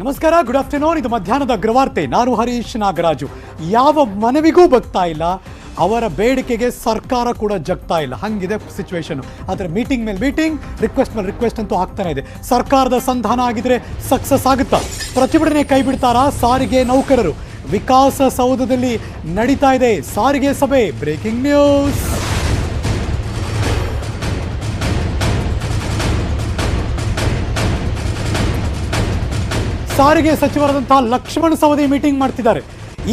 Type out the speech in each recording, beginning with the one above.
ನಮಸ್ಕಾರ good afternoon ಇದು ಮಧ್ಯಾಹ್ನದ ಅಗ್ರವಾರ್ತೆ ನಾನು ಹರೀಶ್ ನಾಗರಾಜು. ಯಾವ ಮನವಿಗೂ ಬಗ್ತಾ ಇಲ್ಲ. ಅವರ ಬೇಡಿಕೆಗೆ ಸರ್ಕಾರ ಕೂಡ ಜಗ್ತಾ ಇಲ್ಲ. ಹಂಗಿದೆ ಸಿಚುವೇಶನ್ ಆದರೆ ಮೀಟಿಂಗ್ ಮೇಲೆ ಮೀಟಿಂಗ್ ರಿಕ್ವೆಸ್ಟ್ ಮೇಲೆ ರಿಕ್ವೆಸ್ಟ್ ಅಂತೂ ಆಗ್ತಾನೆ ಇದೆ. ಸರ್ಕಾರದ ಸಂಧಾನ ಆಗಿದ್ರೆ ಸಕ್ಸಸ್ ಆಗುತ್ತಾ? ಪ್ರತಿಭಟನೆ ಕೈ ಬಿಡ್ತಾರಾ? ಸಾರಿಗೆ ನೌಕರರು. ವಿಕಾಸಸೌಧದಲ್ಲಿ ನಡೀತಾ ಇದೆ. ಸಾರಿಗೆ ಸಭೆ. ಬ್ರೇಕಿಂಗ್ ನ್ಯೂಸ್ ಸಾರಿಗೆ ಸಚಿವರಾದಂತಹ ಲಕ್ಷ್ಮಣ ಸವದಿ ಮೀಟಿಂಗ್ ಮಾಡ್ತಿದ್ದಾರೆ.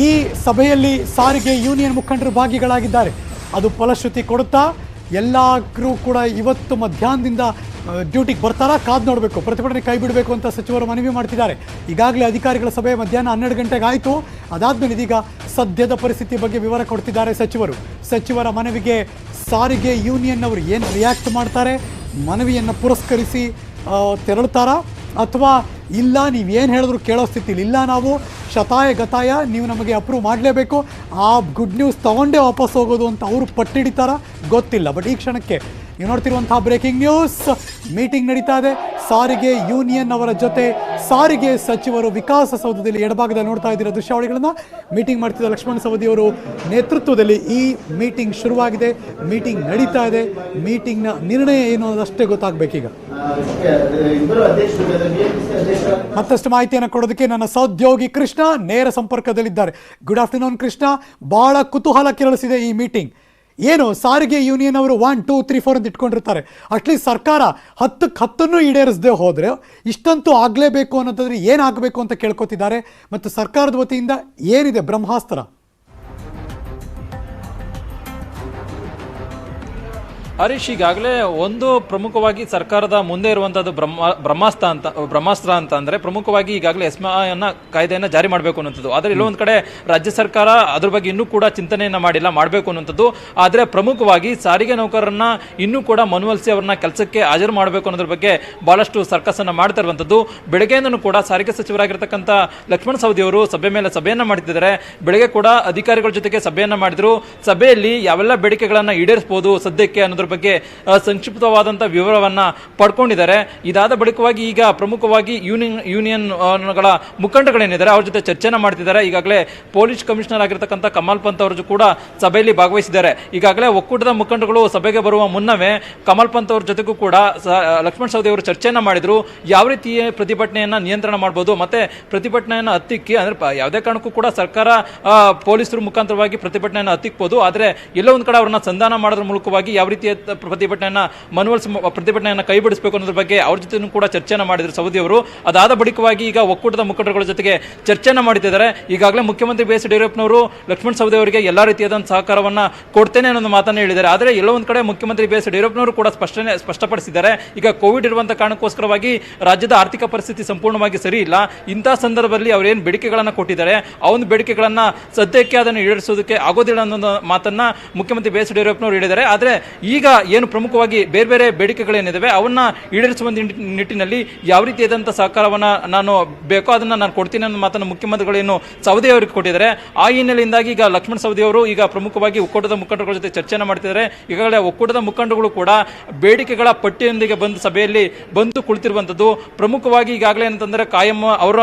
ಈ ಸಭೆಯಲ್ಲಿ ಸಾರಿಗೆ ಯೂನಿಯನ್ ಮುಖಂಡರು ಭಾಗಿಗಳಾಗಿದ್ದಾರೆ. ಅದು ಫಲಶ್ರುತಿ ಕೊಡುತ್ತಾ ಎಲ್ಲರೂ ಕೂಡ ಇವತ್ತು ಮಧ್ಯಾಹ್ನದಿಂದ ಡ್ಯೂಟಿಗೆ ಬರ್ತಾರಾ? ಕಾದ್ ನೋಡಬೇಕು. ಪ್ರತಿಭಟನೆ ಕೈ ಬಿಡಬೇಕು ಅಂತ ಸಚಿವರು ಮನವಿ ಮಾಡ್ತಿದ್ದಾರೆ. ಈಗಾಗಲೇ ಅಧಿಕಾರಿಗಳ ಸಭೆ ಮಧ್ಯಾಹ್ನ ಹನ್ನೆರಡು ಗಂಟೆಗೆ ಆಯಿತು. ಅದಾದಮೇಲೆ ಇದೀಗ ಸದ್ಯದ ಪರಿಸ್ಥಿತಿ ಬಗ್ಗೆ ವಿವರ ಕೊಡ್ತಿದ್ದಾರೆ ಸಚಿವರು. ಸಚಿವರ ಮನವಿಗೆ ಸಾರಿಗೆ ಯೂನಿಯನ್ ಅವರು ಏನು ರಿಯಾಕ್ಟ್ ಮಾಡ್ತಾರೆ? ಮನವಿಯನ್ನು ಪುರಸ್ಕರಿಸಿ ತೆರಳುತ್ತಾರಾ ಅಥವಾ ಇಲ್ಲ, ನೀವು ಏನು ಹೇಳಿದ್ರು ಕೇಳೋ ಸ್ಥಿತಿಲಿ ಇಲ್ಲ, ನಾವು ಶತಾಯ ಗತಾಯ ನೀವು ನಮಗೆ ಅಪ್ರೂವ್ ಮಾಡಲೇಬೇಕು. ಆ ಗುಡ್ ನ್ಯೂಸ್ ತಗೊಂಡೇ ವಾಪಸ್ ಹೋಗೋದು ಅಂತ ಅವರು ಪಟ್ಟಿಡಿತಾರ, ಗೊತ್ತಿಲ್ಲ. ಬಟ್ ಈ ಕ್ಷಣಕ್ಕೆ ನೀವು ನೋಡ್ತಿರುವಂತಹ ಬ್ರೇಕಿಂಗ್ ನ್ಯೂಸ್ ಮೀಟಿಂಗ್ ನಡೀತಾ ಇದೆ. ಸಾರಿಗೆ ಯೂನಿಯನ್ ಅವರ ಜೊತೆ ಸಾರಿಗೆ ಸಚಿವರು ವಿಕಾಸಸೌಧದಲ್ಲಿ ಎಡಭಾಗದಲ್ಲಿ ನೋಡ್ತಾ ಇದ್ದೀರ ದೃಶ್ಯಾವಳಿಗಳನ್ನು? ಮೀಟಿಂಗ್ ಮಾಡ್ತಿದ್ದ ಲಕ್ಷ್ಮಣ ಸವದಿ ಅವರು ನೇತೃತ್ವದಲ್ಲಿ ಈ ಮೀಟಿಂಗ್ ಶುರುವಾಗಿದೆ. ಮೀಟಿಂಗ್ ನಡೀತಾ ಇದೆ. ಮೀಟಿಂಗ್ನ ನಿರ್ಣಯ ಏನು ಅನ್ನೋದಷ್ಟೇ ಗೊತ್ತಾಗಬೇಕೀಗ. ಮತ್ತಷ್ಟು ಮಾಹಿತಿಯನ್ನು ಕೊಡೋದಕ್ಕೆ ನನ್ನ ಸಹೋದ್ಯೋಗಿ ಕೃಷ್ಣ ನೇರ ಸಂಪರ್ಕದಲ್ಲಿದ್ದಾರೆ. Good afternoon Krishna. ಬಹಳ ಕುತೂಹಲ ಕೆರಳಿಸಿದೆ ಈ ಮೀಟಿಂಗ್ ಏನು, ಸಾರಿಗೆ ಯೂನಿಯನ್ ಅವರು ಒನ್ ಟೂ ತ್ರೀ ಫೋರ್ ಅಂತ ಇಟ್ಕೊಂಡಿರ್ತಾರೆ. ಅಟ್ಲೀಸ್ಟ್ ಸರ್ಕಾರ ಹತ್ತಕ್ಕೆ ಹತ್ತನ್ನು ಈಡೇರಿಸದೆ ಹೋದರೆ ಇಷ್ಟಂತೂ ಆಗಲೇಬೇಕು ಅನ್ನೋದಾದ್ರೆ ಏನಾಗಬೇಕು ಅಂತ ಕೇಳ್ಕೊತಿದ್ದಾರೆ. ಮತ್ತು ಸರ್ಕಾರದ ವತಿಯಿಂದ ಏನಿದೆ ಬ್ರಹ್ಮಾಸ್ತ್ರ? ಹರೀಶ್, ಈಗಾಗಲೇ ಒಂದು ಪ್ರಮುಖವಾಗಿ ಸರ್ಕಾರದ ಮುಂದೆ ಇರುವಂತದ್ದು ಬ್ರಹ್ಮ, ಬ್ರಹ್ಮಾಸ್ತ್ರ ಅಂತ ಬ್ರಹ್ಮಾಸ್ತ್ರ ಅಂತ ಅಂದ್ರೆ ಪ್ರಮುಖವಾಗಿ ಈಗಾಗಲೇ ಎಸ್ಮಾಯನ್ನ ಕಾಯ್ದೆಯನ್ನ ಜಾರಿ ಮಾಡಬೇಕು ಅನ್ನುವಂಥದ್ದು. ಆದರೆ ಇಲ್ಲೊಂದು ಕಡೆ ರಾಜ್ಯ ಸರ್ಕಾರ ಅದ್ರ ಬಗ್ಗೆ ಇನ್ನೂ ಕೂಡ ಚಿಂತನೆಯನ್ನ ಮಾಡಿಲ್ಲ, ಮಾಡಬೇಕು ಅನ್ನುವಂಥದ್ದು. ಆದ್ರೆ ಪ್ರಮುಖವಾಗಿ ಸಾರಿಗೆ ನೌಕರರನ್ನ ಇನ್ನೂ ಕೂಡ ಮನವೊಲಿಸಿ ಅವ್ರನ್ನ ಕೆಲಸಕ್ಕೆ ಹಾಜರು ಮಾಡಬೇಕು ಅನ್ನೋದ್ರ ಬಗ್ಗೆ ಬಹಳಷ್ಟು ಸರ್ಕಸ್ ಅನ್ನ ಮಾಡ್ತಾ ಇರುವಂತದ್ದು ಬೆಳಗ್ಗೆಯಿಂದನೂ ಕೂಡ ಸಾರಿಗೆ ಸಚಿವರಾಗಿರ್ತಕ್ಕಂಥ ಲಕ್ಷ್ಮಣ ಸವದಿ ಅವರು ಸಭೆ ಮೇಲೆ ಸಭೆಯನ್ನ ಮಾಡ್ತಿದ್ದಾರೆ. ಬೆಳಗ್ಗೆ ಕೂಡ ಅಧಿಕಾರಿಗಳ ಜೊತೆಗೆ ಸಭೆಯನ್ನ ಮಾಡಿದ್ರು. ಸಭೆಯಲ್ಲಿ ಯಾವೆಲ್ಲ ಬೇಡಿಕೆಗಳನ್ನ ಈಡೇರಿಸಬಹುದು ಸದ್ಯಕ್ಕೆ ಅನ್ನೋದ್ರ ಬಗ್ಗೆ ಸಂಕ್ಷಿಪ್ತವಾದಂಥ ವಿವರವನ್ನ ಪಡ್ಕೊಂಡಿದ್ದಾರೆ. ಇದಾದ ಬಳಿಕವಾಗಿ ಈಗ ಪ್ರಮುಖವಾಗಿ ಯೂನಿಯನ್ ಯೂನಿಯನ್ಗಳ ಮುಖಂಡಗಳೇನಿದ್ದಾರೆ, ಅವ್ರ ಜೊತೆ ಚರ್ಚೆನ ಮಾಡ್ತಿದ್ದಾರೆ. ಈಗಾಗಲೇ ಪೊಲೀಸ್ ಕಮಿಷನರ್ ಆಗಿರ್ತಕ್ಕಂಥ ಕಮಲ್ ಪಂತ್ ಅವರು ಕೂಡ ಸಭೆಯಲ್ಲಿ ಭಾಗವಹಿಸಿದ್ದಾರೆ. ಈಗಾಗಲೇ ಒಕ್ಕೂಟದ ಮುಖಂಡಗಳು ಸಭೆಗೆ ಬರುವ ಮುನ್ನವೇ ಕಮಲ್ ಪಂತ್ ಅವ್ರ ಜೊತೆಗೂ ಕೂಡ ಲಕ್ಷ್ಮಣ್ ಸವದಿ ಅವರು ಚರ್ಚೆಯನ್ನ ಮಾಡಿದ್ರು. ಯಾವ ರೀತಿ ಪ್ರತಿಭಟನೆಯನ್ನ ನಿಯಂತ್ರಣ ಮಾಡಬಹುದು ಮತ್ತೆ ಪ್ರತಿಭಟನೆಯನ್ನ ಹತ್ತಿಕ್ಕಿ, ಅಂದ್ರೆ ಯಾವುದೇ ಕಾರಣಕ್ಕೂ ಕೂಡ ಸರ್ಕಾರ ಪೊಲೀಸರು ಮುಖಾಂತರವಾಗಿ ಪ್ರತಿಭಟನೆಯನ್ನು ಹತ್ತಿಕ್ಬೋದು. ಆದರೆ ಎಲ್ಲೋ ಒಂದ್ ಕಡೆ ಅವ್ರನ್ನ ಸಂಧಾನ ಮಾಡೋದ್ರ ಮೂಲಕವಾಗಿ ಯಾವ ರೀತಿಯ ಪ್ರತಿಭಟನೆಯನ್ನ ಮನವೊಲಿಸ ಪ್ರತಿಭಟನೆಯನ್ನು ಪ್ರತಿಭಟನೆಯನ್ನ ಕೈ ಬಿಡಿಸಬೇಕು ಅನ್ನೋದ್ರ ಬಗ್ಗೆ ಅವ್ರ ಜೊತೆ ಕೂಡ ಚರ್ಚೆಯನ್ನ ಮಾಡಿದ್ರು ಸೌದಿ ಅವರು ಅದಾದ ಬಳಿಕವಾಗಿ ಈಗ ಒಕ್ಕೂಟದ ಮುಖಂಡರುಗಳ ಜೊತೆಗೆ ಚರ್ಚೆಯನ್ನ ಮಾಡುತ್ತಿದ್ದಾರೆ ಈಗಾಗಲೇ ಮುಖ್ಯಮಂತ್ರಿ ಬಿ ಎಸ್ ಯಡಿಯೂರಪ್ಪನವರು ಲಕ್ಷ್ಮಣ್ ಸವದಿ ಅವರಿಗೆ ಎಲ್ಲಾ ರೀತಿಯಾದಂಥ ಸಹಕಾರವನ್ನ ಕೊಡ್ತೇನೆ ಅನ್ನೋ ಮಾತನ್ನ ಹೇಳಿದ್ದಾರೆ. ಆದರೆ ಎಲ್ಲೋ ಒಂದ್ ಕಡೆ ಮುಖ್ಯಮಂತ್ರಿ ಬಿ ಎಸ್ ಯಡಿಯೂರಪ್ಪನವರು ಕೂಡ ಸ್ಪಷ್ಟನೆ, ಸ್ಪಷ್ಟಪಡಿಸಿದ್ದಾರೆ. ಈಗ ಕೋವಿಡ್ ಇರುವಂಥ ಕಾರಣಕ್ಕೋಸ್ಕರವಾಗಿ ರಾಜ್ಯದ ಆರ್ಥಿಕ ಪರಿಸ್ಥಿತಿ ಸಂಪೂರ್ಣವಾಗಿ ಸರಿ ಇಲ್ಲ. ಇಂತಹ ಸಂದರ್ಭದಲ್ಲಿ ಅವರೇನು ಬೇಡಿಕೆಗಳನ್ನ ಕೊಟ್ಟಿದ್ದಾರೆ, ಆ ಒಂದು ಬೇಡಿಕೆಗಳನ್ನ ಸದ್ಯಕ್ಕೆ ಅದನ್ನು ಈಡೇರಿಸೋದಕ್ಕೆ ಆಗೋದಿಲ್ಲ ಅನ್ನೋ ಮಾತನ್ನ ಮುಖ್ಯಮಂತ್ರಿ ಬಿ ಎಸ್ ಯಡಿಯೂರಪ್ಪನವರು ಹೇಳಿದ್ದಾರೆ. ಆದರೆ ಈಗ ಏನು ಪ್ರಮುಖವಾಗಿ ಬೇರೆ ಬೇರೆ ಬೇಡಿಕೆಗಳೇನಿದ್ದಾವೆ ಅವನ್ನ ಈಡೇರಿಸುವ ನಿಟ್- ನಿಟ್ಟಿನಲ್ಲಿ ಯಾವ ರೀತಿಯಾದಂಥ ಸಹಕಾರವನ್ನ ನಾನು ಬೇಕೋ ಅದನ್ನ ನಾನು ಕೊಡ್ತೀನಿ ಅನ್ನೋ ಮಾತನ್ನು ಮುಖ್ಯಮಂತ್ರಿಗಳೇನು ಸೌದಿ ಅವರಿಗೆ ಕೊಟ್ಟಿದ್ದಾರೆ. ಆ ಹಿನ್ನೆಲೆಯಿಂದಾಗಿ ಈಗ ಲಕ್ಷ್ಮಣ ಸವದಿ ಅವರು ಈಗ ಪ್ರಮುಖವಾಗಿ ಒಕ್ಕೂಟದ ಮುಖಂಡರುಗಳ ಜೊತೆ ಚರ್ಚೆಯನ್ನು ಮಾಡ್ತಿದ್ದಾರೆ. ಈಗಾಗಲೇ ಒಕ್ಕೂಟದ ಮುಖಂಡಗಳು ಕೂಡ ಬೇಡಿಕೆಗಳ ಪಟ್ಟಿಯೊಂದಿಗೆ ಬಂದು ಸಭೆಯಲ್ಲಿ ಬಂದು ಕುಳಿತಿರುವಂತದ್ದು. ಪ್ರಮುಖವಾಗಿ ಈಗಾಗಲೇ ಅಂತಂದರೆ ಕಾಯಂ ಅವರ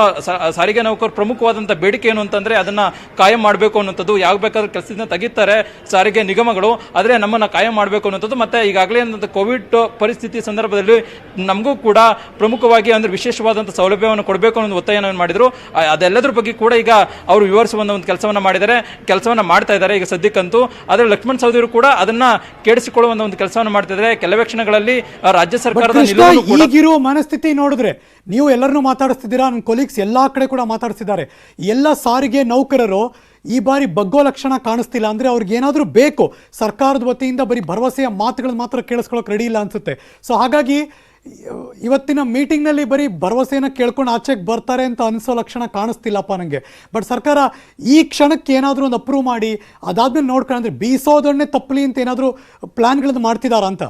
ಸಾರಿಗೆ ನೌಕರು ಪ್ರಮುಖವಾದಂಥ ಬೇಡಿಕೆ ಏನು ಅಂತಂದ್ರೆ ಅದನ್ನ ಕಾಯಂ ಮಾಡಬೇಕು ಅನ್ನೋಂಥದ್ದು ಯಾವ ಬೇಕಾದ್ರೂ ಕೆಲಸದಿಂದ ತೆಗಿತಾರೆ ಸಾರಿಗೆ ನಿಗಮಗಳು. ಆದರೆ ನಮ್ಮನ್ನ ಕಾಯಂ ಮಾಡಬೇಕು ಅನ್ನುವಂಥದ್ದು ಮತ್ತೆ ಈಗಾಗಲೇ ಕೋವಿಡ್ ಪರಿಸ್ಥಿತಿ ಸಂದರ್ಭದಲ್ಲಿ ನಮಗೂ ಕೂಡ ಪ್ರಮುಖವಾಗಿ ಅಂದ್ರೆ ವಿಶೇಷವಾದಂಥ ಸೌಲಭ್ಯವನ್ನು ಕೊಡಬೇಕು ಅನ್ನೋ ಒತ್ತಾಯನ ಮಾಡಿದ್ರು. ಅದೆಲ್ಲದರ ಬಗ್ಗೆ ಕೂಡ ಈಗ ಅವರು ವಿವರಿಸುವ ಒಂದು ಕೆಲಸವನ್ನ ಮಾಡಿದ್ದಾರೆ. ಕೆಲಸವನ್ನು ಮಾಡ್ತಾ ಇದ್ದಾರೆ ಈಗ ಸದ್ಯಕ್ಕಂತೂ. ಆದರೆ ಲಕ್ಷ್ಮಣ್ ಸೌದಿಯವರು ಕೂಡ ಅದನ್ನ ಕೇಳಿಸಿಕೊಳ್ಳುವ ಒಂದು ಕೆಲಸವನ್ನ ಮಾಡ್ತಿದ್ದಾರೆ ಕೆಲವೇ ಕ್ಷಣಗಳಲ್ಲಿ ರಾಜ್ಯ ಸರ್ಕಾರದ ಈಗಿರುವ ಮನಸ್ಥಿತಿ ನೋಡಿದ್ರೆ ನೀವು ಎಲ್ಲರನ್ನೂ ಮಾತಾಡಿಸ್ತಿದ್ದೀರಾ? ನನ್ನ ಕೊಲೀಗ್ಸ್ ಎಲ್ಲಾ ಕಡೆ ಕೂಡ ಮಾತಾಡಿಸ್ತಿದ್ದಾರೆ. ಎಲ್ಲ ಸಾರಿಗೆ ನೌಕರರು ಈ ಬಾರಿ ಬಗ್ಗೋ ಲಕ್ಷಣ ಕಾಣಿಸ್ತಿಲ್ಲ ಅಂದರೆ ಅವ್ರಿಗೆ ಏನಾದರೂ ಬೇಕು. ಸರ್ಕಾರದ ವತಿಯಿಂದ ಬರೀ ಭರವಸೆಯ ಮಾತುಗಳನ್ನ ಮಾತ್ರ ಕೇಳಿಸ್ಕೊಳ್ಳೋಕೆ ರೆಡಿ ಇಲ್ಲ ಅನಿಸುತ್ತೆ. ಸೊ ಹಾಗಾಗಿ ಇವ್- ಇವತ್ತಿನ ಮೀಟಿಂಗ್ನಲ್ಲಿ ಬರೀ ಭರವಸೆಯನ್ನು ಕೇಳ್ಕೊಂಡು ಆಚೆಗೆ ಬರ್ತಾರೆ ಅಂತ ಅನಿಸೋ ಲಕ್ಷಣ ಕಾಣಿಸ್ತಿಲ್ಲಪ್ಪ ನನಗೆ ಬಟ್ ಸರ್ಕಾರ ಈ ಕ್ಷಣಕ್ಕೆ ಏನಾದರೂ ಒಂದು ಅಪ್ರೂವ್ ಮಾಡಿ, ಅದಾದ್ಮೇಲೆ ನೋಡ್ಕೊಂಡ್ರೆ ಬೀಸೋದನ್ನೇ ತಪ್ಪಲಿ ಅಂತ ಏನಾದರೂ ಪ್ಲ್ಯಾನ್ಗಳನ್ನು ಮಾಡ್ತಿದ್ದಾರಾ ಅಂತ